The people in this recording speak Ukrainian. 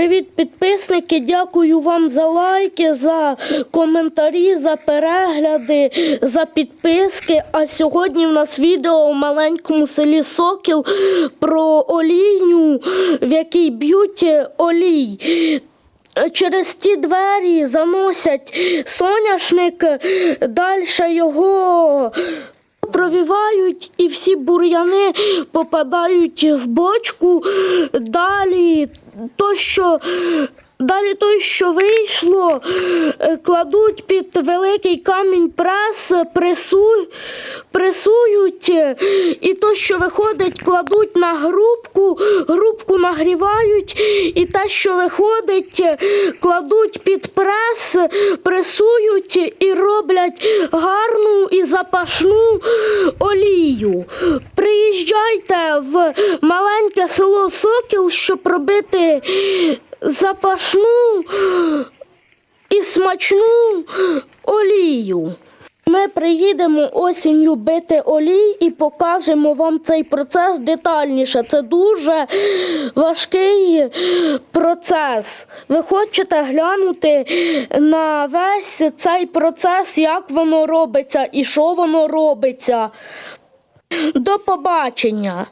Привіт, підписники! Дякую вам за лайки, за коментарі, за перегляди, за підписки. А сьогодні в нас відео у маленькому селі Сокіл про олійню, в якій б'ють олій. Через ті двері заносять соняшник, далі його провівають і всі бур'яни попадають в бочку. Далі то, що. Далі той, що вийшло, е, кладуть під великий камінь прес, пресу, пресують, е, і то, що виходить, кладуть на грубку, грубку нагрівають, і те, що виходить, е, кладуть під прес, пресують і роблять гарну і запашну олію. Приїжджайте в маленьке село Сокіл, щоб робити запашну і смачну олію. Ми приїдемо осінню бити олій і покажемо вам цей процес детальніше. Це дуже важкий процес. Ви хочете глянути на весь цей процес, як воно робиться і що воно робиться. До побачення!